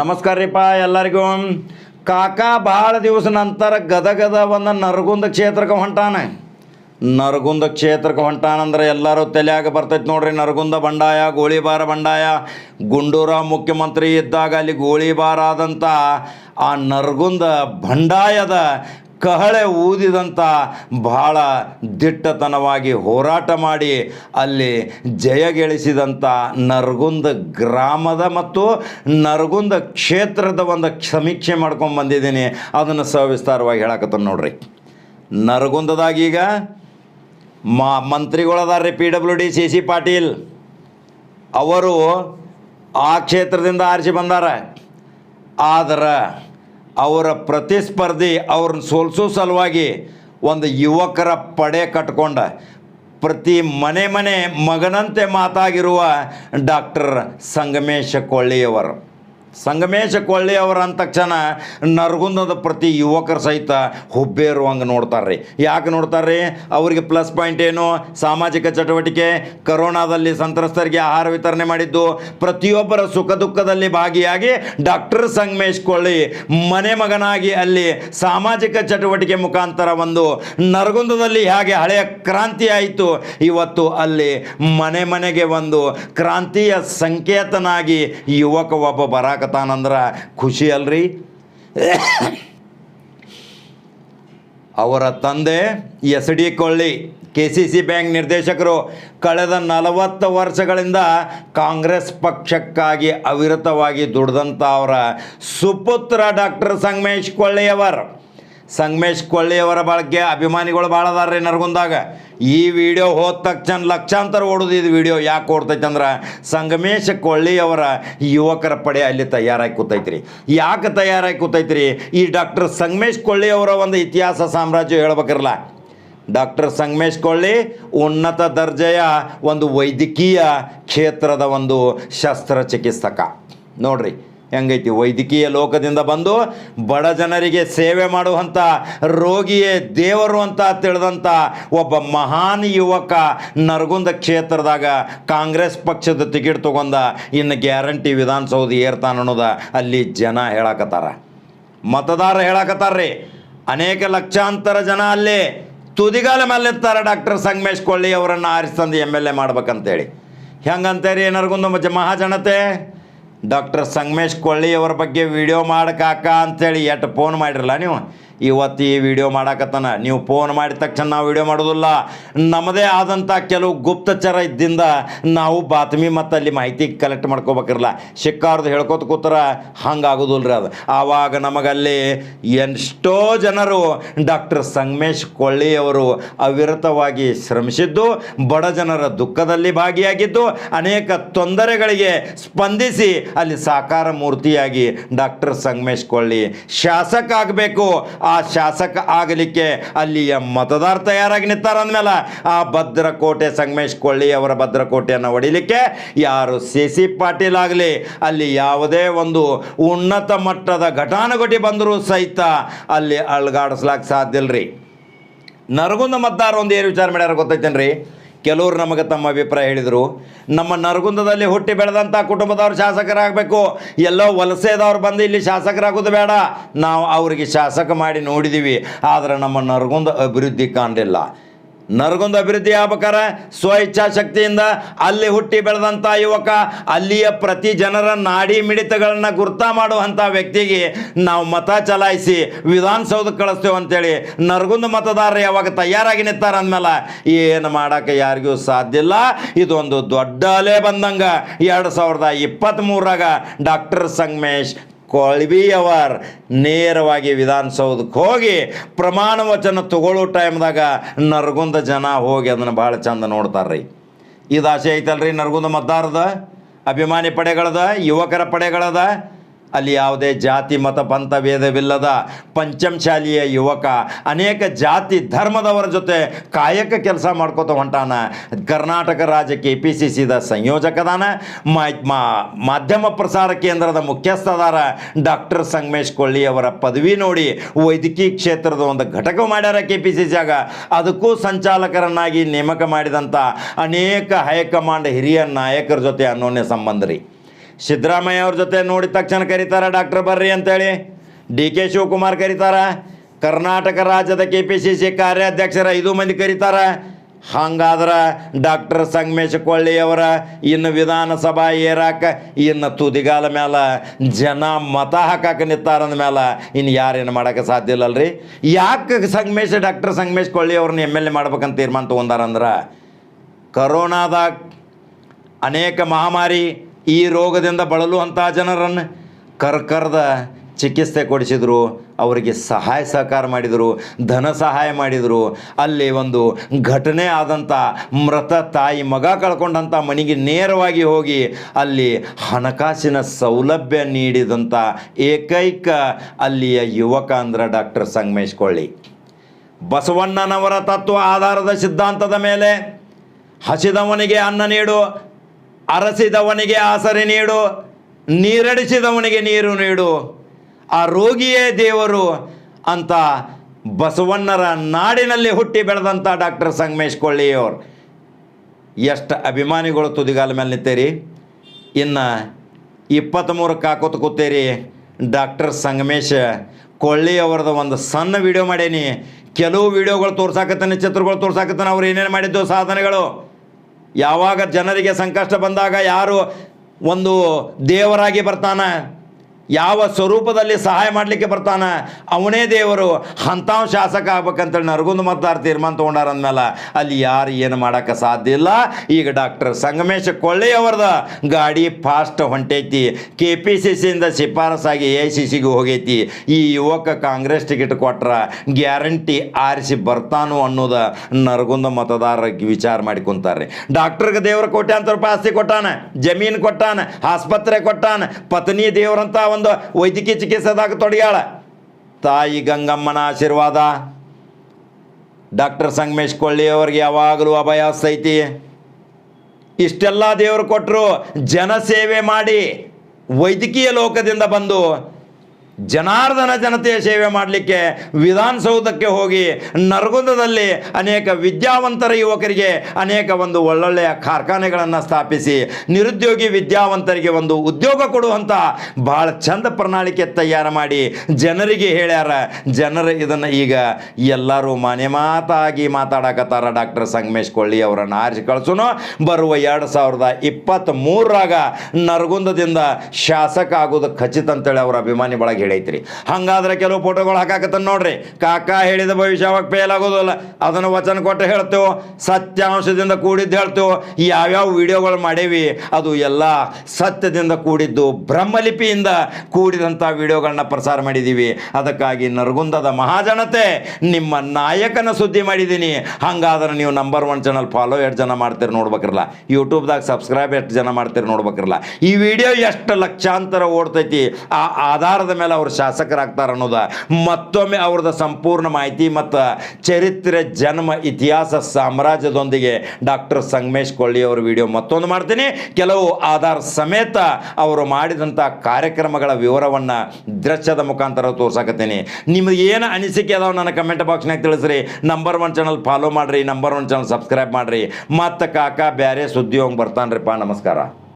ನಮಸ್ಕಾರ ರೀಪ ಎಲ್ಲರಿಗೂ. ಕಾಕ ಭಾಳ ದಿವಸ ನಂತರ ಗದಗದ ಒಂದು ನರಗುಂದ ಕ್ಷೇತ್ರಕ್ಕೆ ಹೊಂಟಾನೆ. ನರಗುಂದ ಕ್ಷೇತ್ರಕ್ಕೆ ಹೊಂಟಾನಂದ್ರೆ ಎಲ್ಲರೂ ತಲೆಯಾಗ ಬರ್ತೈತೆ ನೋಡ್ರಿ. ನರಗುಂದ ಬಂಡಾಯ, ಗೋಳಿಬಾರ ಬಂಡಾಯ. ಗುಂಡೂರಾವ್ ಮುಖ್ಯಮಂತ್ರಿ ಇದ್ದಾಗ ಅಲ್ಲಿ ಗೋಳಿಬಾರ ಆದಂಥ ಆ ನರಗುಂದ ಬಂಡಾಯದ ಕಹಳೆ ಊದಿದಂಥ ಬಹಳ ದಿಟ್ಟತನವಾಗಿ ಹೋರಾಟ ಮಾಡಿ ಅಲ್ಲಿ ಜಯಗಳಿಸಿದಂಥ ನರಗುಂದ ಗ್ರಾಮದ ಮತ್ತು ನರಗುಂದ ಕ್ಷೇತ್ರದ ಒಂದು ಸಮೀಕ್ಷೆ ಮಾಡ್ಕೊಂಡು ಬಂದಿದ್ದೀನಿ. ಅದನ್ನು ಸವಿಸ್ತಾರವಾಗಿ ಹೇಳಕತ್ತ ನೋಡ್ರಿ. ನರಗುಂದದಾಗ ಈಗ ಮಾ ಮಂತ್ರಿಗಳದಾರ್ರಿ P W D C C Patil. ಅವರು ಆ ಕ್ಷೇತ್ರದಿಂದ ಆರಿಸಿ ಬಂದಾರ. ಆದ್ರೆ ಅವರ ಪ್ರತಿಸ್ಪರ್ಧಿ ಅವ್ರನ್ನ ಸೋಲಿಸೋ ಸಲುವಾಗಿ ಒಂದು ಯುವಕರ ಪಡೆ ಕಟ್ಕೊಂಡ. ಪ್ರತಿ ಮನೆ ಮನೆ ಮಗನಂತೆ ಮಾತಾಗಿರುವ ಡಾಕ್ಟರ್ ಸಂಗಮೇಶ ಕೊಳ್ಳಿಯವರು. ಸಂಗಮೇಶ ಕೊಳ್ಳಿ ಅವರ ಅಂದ ತಕ್ಷಣ ನರಗುಂದದ ಪ್ರತಿ ಯುವಕರು ಸಹಿತ ಹುಬ್ಬೇರುವಂಗೆ ನೋಡ್ತಾರೆ ಯಾಕೆ ನೋಡ್ತಾರೆ ಅವರಿಗೆ ಪ್ಲಸ್ ಪಾಯಿಂಟ್ ಏನು? ಸಾಮಾಜಿಕ ಚಟುವಟಿಕೆ, ಕರೋನಾದಲ್ಲಿ ಸಂತ್ರಸ್ತರಿಗೆ ಆಹಾರ ವಿತರಣೆ ಮಾಡಿದ್ದು, ಪ್ರತಿಯೊಬ್ಬರ ಸುಖ ದುಃಖದಲ್ಲಿ ಭಾಗಿಯಾಗಿ ಡಾಕ್ಟರ್ ಸಂಗಮೇಶ್ ಕೊಳ್ಳಿ ಮನೆ ಮಗನಾಗಿ ಅಲ್ಲಿ ಸಾಮಾಜಿಕ ಚಟುವಟಿಕೆ ಮುಖಾಂತರ ಒಂದು ನರಗುಂದದಲ್ಲಿ ಹೇಗೆ ಹಳೆಯ ಕ್ರಾಂತಿ ಆಯಿತು, ಇವತ್ತು ಅಲ್ಲಿ ಮನೆ ಮನೆಗೆ ಒಂದು ಕ್ರಾಂತಿಯ ಸಂಕೇತನಾಗಿ ಯುವಕ ಒಬ್ಬ ಬರಾಕತಾನಂದ್ರೆ ಖುಷಿ ಅಲ್ರಿ? ಅವರ ತಂದೆ S D Kolli, K C C bank ನಿರ್ದೇಶಕರು ಕಳೆದ ನಲವತ್ತು ವರ್ಷಗಳಿಂದ ಕಾಂಗ್ರೆಸ್ ಪಕ್ಷಕ್ಕಾಗಿ ಅವಿರತವಾಗಿ ದುಡ್ದಂಥ ಅವರ ಸುಪುತ್ರ ಡಾಕ್ಟರ್ ಸಂಗಮೇಶ್ ಕೊಳ್ಳಿಯವರು. ಸಂಗಮೇಶ್ ಕೊಳ್ಳಿಯವರ ಬಳಕೆ ಅಭಿಮಾನಿಗಳು ಭಾಳ ಅದಾರ ನರಗುಂದಾಗ. ಈ ವಿಡಿಯೋ ಹೋದ ತಕ್ಷಣ ಲಕ್ಷಾಂತರ ಓಡೋದು ಇದು ವಿಡಿಯೋ. ಯಾಕೆ ಓಡ್ತೈತೆ ಅಂದ್ರೆ ಸಂಗಮೇಶ್ ಕೊಳ್ಳಿಯವರ ಯುವಕರ ಪಡೆ ಅಲ್ಲಿ ತಯಾರಾಗಿ ಕೂತೈತ್ರಿ. ಯಾಕೆ ತಯಾರಾಗಿ ಕೂತೈತ್ರಿ? ಈ ಡಾಕ್ಟರ್ ಸಂಗಮೇಶ್ ಕೊಳ್ಳಿಯವರ ಒಂದು ಇತಿಹಾಸ ಸಾಮ್ರಾಜ್ಯ ಹೇಳ್ಬೇಕಿರಲ್ಲ. ಡಾಕ್ಟರ್ ಸಂಗಮೇಶ್ ಕೊಳ್ಳಿ ಉನ್ನತ ದರ್ಜೆಯ ಒಂದು ವೈದ್ಯಕೀಯ ಕ್ಷೇತ್ರದ ಒಂದು ಶಸ್ತ್ರಚಿಕಿತ್ಸಕ. ನೋಡ್ರಿ ಹೆಂಗೈತಿ? ವೈದ್ಯಕೀಯ ಲೋಕದಿಂದ ಬಂದು ಬಡ ಜನರಿಗೆ ಸೇವೆ ಮಾಡುವಂಥ ರೋಗಿಯೇ ದೇವರು ಅಂತ ತಿಳಿದಂಥ ಒಬ್ಬ ಮಹಾನ್ ಯುವಕ ನರಗುಂದ ಕ್ಷೇತ್ರದಾಗ ಕಾಂಗ್ರೆಸ್ ಪಕ್ಷದ ಟಿಕೆಟ್ ತೊಗೊಂಡ, ಇನ್ನು ಗ್ಯಾರಂಟಿ ವಿಧಾನಸೌಧ ಏರ್ತಾನ ಅನ್ನೋದ ಅಲ್ಲಿ ಜನ ಹೇಳಕತ್ತಾರ. ಮತದಾರ ಹೇಳಕತ್ತಾರ್ರಿ. ಅನೇಕ ಲಕ್ಷಾಂತರ ಜನ ಅಲ್ಲಿ ತುದಿಗಾಲ ಮೇಲೆ ಇರ್ತಾರೆ ಡಾಕ್ಟರ್ ಸಂಗಮೇಶ್ ಕೊಳ್ಳಿ ಅವರನ್ನು ಆರಿಸ್ತಂದು ಎಂ ಎಲ್ ಎ ಮಾಡ್ಬೇಕಂತೇಳಿ. ಹೆಂಗಂತೇರಿ ನರಗುಂದ ಮಹಾಜನತೆ? ಡಾಕ್ಟರ್ ಸಂಗಮೇಶ್ ಕೊಳ್ಳಿ ಅವ್ರ ಬಗ್ಗೆ ವಿಡಿಯೋ ಮಾಡಕಾಕ ಅಂತೇಳಿ ಎಟ್ಟು ಫೋನ್ ಮಾಡಿರಲ್ಲ ನೀವು? ಇವತ್ತು ಈ ವಿಡಿಯೋ ಮಾಡಾಕತ್ತಾನ. ನೀವು ಫೋನ್ ಮಾಡಿದ ತಕ್ಷಣ ನಾವು ವಿಡಿಯೋ ಮಾಡೋದಿಲ್ಲ. ನಮ್ಮದೇ ಆದಂಥ ಕೆಲವು ಗುಪ್ತಚರ ಇದ್ದಿಂದ ನಾವು ಬಾತ್ಮಿ ಮತ್ತು ಅಲ್ಲಿ ಮಾಹಿತಿ ಕಲೆಕ್ಟ್ ಮಾಡ್ಕೋಬೇಕಿರಲ್ಲ. ಶಿಕ್ಕಾರ್ದು ಹೇಳ್ಕೋತ ಕೂತರ ಹಂಗೆ ಆಗೋದಿಲ್ಲ ರೀ ಅದು. ಆವಾಗ ನಮಗಲ್ಲಿ ಎಷ್ಟೋ ಜನರು ಡಾಕ್ಟರ್ ಸಂಗಮೇಶ್ ಕೊಳ್ಳಿ ಅವರು ಅವಿರತವಾಗಿ ಶ್ರಮಿಸಿದ್ದು, ಬಡ ಜನರ ದುಃಖದಲ್ಲಿ ಭಾಗಿಯಾಗಿದ್ದು, ಅನೇಕ ತೊಂದರೆಗಳಿಗೆ ಸ್ಪಂದಿಸಿ ಅಲ್ಲಿ ಸಾಕಾರ ಮೂರ್ತಿಯಾಗಿ ಡಾಕ್ಟರ್ ಸಂಗಮೇಶ್ ಕೊಳ್ಳಿ ಶಾಸಕ ಆಗಬೇಕು. ಆ ಶಾಸಕ ಆಗಲಿಕ್ಕೆ ಅಲ್ಲಿಯ ಮತದಾರ ತಯಾರಾಗಿ ನಿಂತಾರ ಅಂದಮೇಲೆ ಆ ಭದ್ರಕೋಟೆ ಸಂಗಮೇಶ್ ಕೊಳ್ಳಿ ಅವರ ಭದ್ರಕೋಟೆಯನ್ನು ಹೊಡಿಲಿಕ್ಕೆ ಯಾರು ಸಿ ಸಿ ಪಾಟೀಲ್ ಆಗಲಿ, ಅಲ್ಲಿ ಯಾವುದೇ ಒಂದು ಉನ್ನತ ಮಟ್ಟದ ಘಟಾನುಘಟಿ ಬಂದರೂ ಸಹಿತ ಅಲ್ಲಿ ಅಳ್ಗಾಡಿಸ್ಲಾಕ ಸಾಧ್ಯ ಇಲ್ರಿ. ನರಗುಂದ ಮತದಾರ ಒಂದು ಏನು ವಿಚಾರ ಮಾಡ್ಯಾರ ಗೊತ್ತೈತೇನ್ರಿ? ಕೆಲವರು ನಮಗೆ ತಮ್ಮ ಅಭಿಪ್ರಾಯ ಹೇಳಿದರು, ನಮ್ಮ ನರಗುಂದದಲ್ಲಿ ಹುಟ್ಟಿ ಬೆಳೆದಂಥ ಕುಟುಂಬದವ್ರು ಶಾಸಕರಾಗಬೇಕು. ಎಲ್ಲೋ ವಲಸೆದವ್ರು ಬಂದು ಇಲ್ಲಿ ಶಾಸಕರಾಗೋದು ಬೇಡ. ನಾವು ಅವರಿಗೆ ಶಾಸಕ ಮಾಡಿ ನೋಡಿದ್ದೀವಿ ಆದರೆ ನಮ್ಮ ನರಗುಂದ ಅಭಿವೃದ್ಧಿ ಕಾಣಲಿಲ್ಲ. ನರಗುಂದ ಅಭಿವೃದ್ಧಿ ಆಗ್ಬೇಕಾರೆ ಸ್ವ ಇಚ್ಛಾಶಕ್ತಿಯಿಂದ ಅಲ್ಲಿ ಹುಟ್ಟಿ ಬೆಳೆದಂಥ ಯುವಕ, ಅಲ್ಲಿಯ ಪ್ರತಿ ಜನರ ನಾಡಿ ಮಿಡಿತಗಳನ್ನ ಗುರ್ತ ಮಾಡುವಂಥ ವ್ಯಕ್ತಿಗೆ ನಾವು ಮತ ಚಲಾಯಿಸಿ ವಿಧಾನಸೌಧಕ್ಕೆ ಕಳಿಸ್ತೇವೆ ಅಂತೇಳಿ ನರಗುಂದ ಮತದಾರರು ಯಾವಾಗ ತಯಾರಾಗಿ ನಿಂತಾರ ಅಂದಮೇಲೆ ಏನು ಮಾಡೋಕ್ಕೆ ಯಾರಿಗೂ ಸಾಧ್ಯ ಇಲ್ಲ. ಇದೊಂದು ದೊಡ್ಡ ಅಲೆ ಬಂದಂಗೆ. ಎರಡು ಸಾವಿರದ ಇಪ್ಪತ್ತ್ಮೂರಾಗ ಡಾಕ್ಟರ್ ಸಂಗಮೇಶ್ ಕೊಳ್ವಿಯವರ್ ನೇರವಾಗಿ ವಿಧಾನಸೌಧಕ್ಕೆ ಹೋಗಿ ಪ್ರಮಾಣ ವಚನ ತಗೊಳ್ಳೋ ಟೈಮ್ದಾಗ ನರಗುಂದ ಜನ ಹೋಗಿ ಅದನ್ನು ಭಾಳ ಚಂದ ನೋಡ್ತಾರ್ರಿ. ಇದು ಆಸೆ ಐತಲ್ರಿ ನರಗುಂದ ಮತದಾರದ ಅಭಿಮಾನಿ ಪಡೆಗಳದ? ಯುವಕರ ಪಡೆಗಳದ? ಅಲ್ಲಿ ಯಾವುದೇ ಜಾತಿ, ಮತ, ಪಂಥ ಭೇದವಿಲ್ಲದ ಪಂಚಮಶಾಲಿಯ ಯುವಕ ಅನೇಕ ಜಾತಿ ಧರ್ಮದವರ ಜೊತೆ ಕಾಯಕ ಕೆಲಸ ಮಾಡ್ಕೋತ ಹೊಂಟಾನ. ಕರ್ನಾಟಕ ರಾಜ್ಯ ಕೆ ಪಿ ಸಿ ಸಿದ ಸಂಯೋಜಕದಾನ ಮಾಧ್ಯಮ ಪ್ರಸಾರ ಕೇಂದ್ರದ ಮುಖ್ಯಸ್ಥದಾರ ಡಾಕ್ಟರ್ ಸಂಗಮೇಶ್ ಕೊಳ್ಳಿ ಅವರ ಪದವಿ ನೋಡಿ ವೈದ್ಯಕೀಯ ಕ್ಷೇತ್ರದ ಒಂದು ಘಟಕ ಮಾಡ್ಯಾರ ಕೆ ಪಿ ಸಿ ಸಿಯಾಗ ಅದಕ್ಕೂ ಸಂಚಾಲಕರನ್ನಾಗಿ ನೇಮಕ ಮಾಡಿದಂಥ ಅನೇಕ ಹೈಕಮಾಂಡ್ ಹಿರಿಯ ನಾಯಕರ ಜೊತೆ ಅನ್ಯೋನ್ಯ ಸಂಬಂಧ ರೀ. ಸಿದ್ದರಾಮಯ್ಯ ಅವ್ರ ಜೊತೆ ನೋಡಿದ ತಕ್ಷಣ ಕರೀತಾರ ಡಾಕ್ಟರ್ ಬರ್ರಿ ಅಂತೇಳಿ. ಡಿ ಕೆ ಶಿವಕುಮಾರ್ ಕರೀತಾರ. ಕರ್ನಾಟಕ ರಾಜ್ಯದ ಕೆ ಪಿ ಸಿ ಸಿ ಕಾರ್ಯಾಧ್ಯಕ್ಷರ ಐದು ಮಂದಿ ಕರೀತಾರ. ಹಂಗಾದ್ರೆ ಡಾಕ್ಟರ್ ಸಂಗಮೇಶ್ ಕೊಳ್ಳಿಯವರ ಇನ್ನು ವಿಧಾನಸಭಾ ಏರಾಕ, ಇನ್ನು ತುದಿಗಾಲ ಮೇಲೆ ಜನ ಮತ ಹಾಕಕ್ಕೆ ನಿಂತಾರಂದ ಮೇಲೆ ಇನ್ನು ಯಾರೇನು ಮಾಡೋಕ್ಕೆ ಸಾಧ್ಯ ಇಲ್ಲಲ್ರಿ. ಯಾಕೆ ಸಂಗಮೇಶ್, ಡಾಕ್ಟರ್ ಸಂಗಮೇಶ್ ಕೊಳ್ಳಿ ಅವ್ರನ್ನ ಎಂ ಎಲ್ ಎ ಮಾಡ್ಬೇಕಂತ ತೀರ್ಮಾನ ತೊಗೊಂಡಾರಂದ್ರೆ ಕರೋನಾದಾಗ ಅನೇಕ ಮಹಾಮಾರಿ ಈ ರೋಗದಿಂದ ಬಳಲುವಂಥ ಜನರನ್ನು ಕರ್ಕರ್ದ ಚಿಕಿತ್ಸೆ ಕೊಡಿಸಿದರು, ಅವರಿಗೆ ಸಹಾಯ ಸಹಕಾರ ಮಾಡಿದರು, ಧನ ಸಹಾಯ ಮಾಡಿದರು. ಅಲ್ಲಿ ಒಂದು ಘಟನೆ ಆದಂಥ ಮೃತ ತಾಯಿ ಮಗ ಕಳ್ಕೊಂಡಂಥ ಮನೆಗೆ ನೇರವಾಗಿ ಹೋಗಿ ಅಲ್ಲಿ ಹಣಕಾಸಿನ ಸೌಲಭ್ಯ ನೀಡಿದಂಥ ಏಕೈಕ ಅಲ್ಲಿಯ ಯುವಕ ಅಂದ್ರೆ ಡಾಕ್ಟರ್ ಸಂಗಮೇಶ್ ಕೊಳ್ಳಿ. ಬಸವಣ್ಣನವರ ತತ್ವ ಆಧಾರದ ಸಿದ್ಧಾಂತದ ಮೇಲೆ ಹಸಿದವನಿಗೆ ಅನ್ನ ನೀಡು ಅರಸಿದವನಿಗೆ ಆಸರೆ ನೀಡು, ನೀರಡಿಸಿದವನಿಗೆ ನೀರು ನೀಡು. ಆ ರೋಗಿಯೇ ದೇವರು ಅಂತ ಬಸವಣ್ಣರ ನಾಡಿನಲ್ಲಿ ಹುಟ್ಟಿ ಬೆಳೆದಂಥ ಡಾಕ್ಟರ್ ಸಂಗಮೇಶ್ ಕೊಳ್ಳಿಯವರು. ಎಷ್ಟು ಅಭಿಮಾನಿಗಳು ತುದಿಗಾಲ ಮೇಲೆ ನಿಂತೀರಿ. ಇನ್ನು ಇಪ್ಪತ್ತ್ಮೂರಕ್ಕೆ ಹಾಕೋತ ಕೂತೀರಿ ಡಾಕ್ಟರ್ ಸಂಗಮೇಶ್ ಕೊಳ್ಳಿ ಅವರದ ಒಂದು ಸಣ್ಣ ವಿಡಿಯೋ ಮಾಡೇನಿ. ಕೆಲವು ವಿಡಿಯೋಗಳು ತೋರ್ಸಾಕತ್ತಾನೆ, ಚಿತ್ರಗಳು ತೋರ್ಸಾಕತ್ತಾನೆ, ಅವ್ರು ಏನೇನು ಮಾಡಿದ್ದು, ಸಾಧನೆಗಳು. ಯಾವಾಗ ಜನರಿಗೆ ಸಂಕಷ್ಟ ಬಂದಾಗ ಯಾರು ಒಂದು ದೇವರಾಗಿ ಬರ್ತಾನೆ? ಯಾವ ಸ್ವರೂಪದಲ್ಲಿ ಸಹಾಯ ಮಾಡಲಿಕ್ಕೆ ಬರ್ತಾನೆ? ಅವನೇ ದೇವರು. ಅಂಥವ್ ಶಾಸಕ ಆಗ್ಬೇಕಂತೇಳಿ ನರಗುಂದ ಮತದಾರ ತೀರ್ಮಾನ ತೊಗೊಂಡಾರ ಅಂದಮೇಲೆ ಅಲ್ಲಿ ಯಾರು ಏನು ಮಾಡೋಕ್ಕೆ ಸಾಧ್ಯ ಇಲ್ಲ. ಈಗ ಡಾಕ್ಟರ್ ಸಂಗಮೇಶ ಕೊಳ್ಳಿಯವರದ ಗಾಡಿ ಫಾಸ್ಟ್ ಹೊಂಟೈತಿ. ಕೆ ಪಿ ಸಿ ಸಿಯಿಂದ ಶಿಫಾರಸಾಗಿ ಎ ಸಿ ಸಿಗೆ ಹೋಗೈತಿ. ಈ ಯುವಕ ಕಾಂಗ್ರೆಸ್ ಟಿಕೆಟ್ ಕೊಟ್ರ ಗ್ಯಾರಂಟಿ ಆರಿಸಿ ಬರ್ತಾನು ಅನ್ನೋದ ನರಗುಂದ ಮತದಾರ ವಿಚಾರ ಮಾಡಿಕೊಂತಾರೆ ಡಾಕ್ಟರ್ಗೆ ದೇವರ ಕೋಟ್ಯಾಂತರ ರೂಪಾಯಿ ಆಸ್ತಿ ಕೊಟ್ಟಾನ, ಜಮೀನು ಕೊಟ್ಟಾನ, ಆಸ್ಪತ್ರೆ ಕೊಟ್ಟಾನ, ಪತ್ನಿ ದೇವರಂತ ಒಂದು ವೈದ್ಯಕೀಯ ಚಿಕಿತ್ಸೆದಾಗ ತೊಡಗ್ಯಾಳ. ತಾಯಿ ಗಂಗಮ್ಮನ ಆಶೀರ್ವಾದ. ಡಾಕ್ಟರ್ ಸಂಗಮೇಶ್ ಕೊಳ್ಳಿ ಅವ್ರಿಗೆ ಯಾವಾಗಲೂ ಅಭಯ ಐತಿ ಇಷ್ಟೆಲ್ಲ ದೇವರು ಕೊಟ್ಟರು ಜನಸೇವೆ ಮಾಡಿ ವೈದ್ಯಕೀಯ ಲೋಕದಿಂದ ಬಂದು ಜನಾರ್ದನ ಜನತೆಯ ಸೇವೆ ಮಾಡಲಿಕ್ಕೆ ವಿಧಾನಸೌಧಕ್ಕೆ ಹೋಗಿ ನರಗುಂದದಲ್ಲಿ ಅನೇಕ ವಿದ್ಯಾವಂತರ ಯುವಕರಿಗೆ ಅನೇಕ ಒಂದು ಒಳ್ಳೊಳ್ಳೆಯ ಕಾರ್ಖಾನೆಗಳನ್ನು ಸ್ಥಾಪಿಸಿ ನಿರುದ್ಯೋಗಿ ವಿದ್ಯಾವಂತರಿಗೆ ಒಂದು ಉದ್ಯೋಗ ಕೊಡುವಂಥ ಭಾಳ ಚಂದ ಪ್ರಣಾಳಿಕೆ ತಯಾರು ಮಾಡಿ ಜನರಿಗೆ ಹೇಳ್ಯಾರ. ಜನರು ಇದನ್ನು ಈಗ ಎಲ್ಲರೂ ಮನೆ ಮಾತಾಗಿ ಮಾತಾಡಕತ್ತಾರ. ಡಾಕ್ಟರ್ ಸಂಗಮೇಶ್ ಕೊಳ್ಳಿ ಅವರನ್ನು ಆರಿಸಿ ಕಳಿಸೋಣ ಬರುವ ಎರಡು ಸಾವಿರದ ಇಪ್ಪತ್ತ್ ಮೂರರಾಗ ನರಗುಂದದಿಂದ ಶಾಸಕ ಆಗೋದು ಖಚಿತ ಅಂತೇಳಿ ಅವರ ಅಭಿಮಾನಿ ಬಳಗ ಹೇಳೈತ್ರಿ. ಹಂಗಾದ್ರೆ ಕೆಲವು ಫೋಟೋಗಳು ಹಾಕಾಕತ್ತ ನೋಡ್ರಿ. ಕಾಕ ಹೇಳಿದ ಭವಿಷ್ಯ ಅವಾಗ ಫೇಲ್ ಆಗೋದಲ್ಲ. ಅದನ್ನು ವಚನ ಕೊಟ್ಟು ಹೇಳ್ತೇವೆ. ಸತ್ಯಾಂಶದಿಂದ ಕೂಡಿದ್ದು ಹೇಳ್ತೇವೆ. ಯಾವ್ಯಾವ ವಿಡಿಯೋಗಳು ಮಾಡೇವಿ, ಅದು ಎಲ್ಲ ಸತ್ಯದಿಂದ ಕೂಡಿದ್ದು, ಬ್ರಹ್ಮಲಿಪಿಯಿಂದ ಕೂಡಿದಂಥ ವಿಡಿಯೋಗಳನ್ನ ಪ್ರಸಾರ ಮಾಡಿದ್ದೀವಿ ಅದಕ್ಕಾಗಿ ನರಗುಂದದ ಮಹಾಜನತೆ, ನಿಮ್ಮ ನಾಯಕನ ಸುದ್ದಿ ಮಾಡಿದ್ದೀನಿ. ಹಂಗಾದ್ರೆ ನೀವು ನಂಬರ್ ಒನ್ ಚಾನಲ್ ಫಾಲೋ ಎಷ್ಟು ಜನ ಮಾಡ್ತೀರಿ ನೋಡ್ಬೇಕಿರಲ್ಲ. ಯೂಟ್ಯೂಬ್ದಾಗ ಸಬ್ಸ್ಕ್ರೈಬ್ ಎಷ್ಟು ಜನ ಮಾಡ್ತೀರಿ ನೋಡ್ಬೇಕಿರಲ್ಲ. ಈ ವಿಡಿಯೋ ಎಷ್ಟು ಲಕ್ಷಾಂತರ ಓಡ್ತೈತಿ, ಆ ಆಧಾರದ ಮೇಲೆ ಅವ್ರು ಶಾಸಕರಾಗ್ತಾರೆ ಅನ್ನೋದ ಮತ್ತೊಮ್ಮೆ ಅವ್ರದ್ದು ಸಂಪೂರ್ಣ ಮಾಹಿತಿ ಮತ್ತು ಚರಿತ್ರೆ, ಜನ್ಮ, ಇತಿಹಾಸ, ಸಾಮ್ರಾಜ್ಯದೊಂದಿಗೆ ಡಾಕ್ಟರ್ ಸಂಗಮೇಶ್ ಕೊಳ್ಳಿ ಅವ್ರ ವಿಡಿಯೋ ಮತ್ತೊಂದು ಮಾಡ್ತೀನಿ. ಕೆಲವು ಆಧಾರ್ ಸಮೇತ ಅವರು ಮಾಡಿದಂಥ ಕಾರ್ಯಕ್ರಮಗಳ ವಿವರವನ್ನು ದೃಶ್ಯದ ಮುಖಾಂತರ ತೋರ್ಸಾಕತ್ತೀನಿ. ನಿಮ್ಗೆ ಏನು ಅನಿಸಿಕೆ ಅದಾವ ನನ್ನ ಕಮೆಂಟ್ ಬಾಕ್ಸ್ನಾಗ ತಿಳಿಸ್ರಿ. ನಂಬರ್ ಒನ್ ಚಾನಲ್ ಫಾಲೋ ಮಾಡಿರಿ. ನಂಬರ್ ಒನ್ ಚಾನಲ್ ಸಬ್ಸ್ಕ್ರೈಬ್ ಮಾಡಿರಿ. ಮತ್ತು ಕಾಕ ಬೇರೆ ಸುದ್ದಿ ಹೋಗಿ ಬರ್ತಾನ್ರಿಪ್ಪ ನಮಸ್ಕಾರ.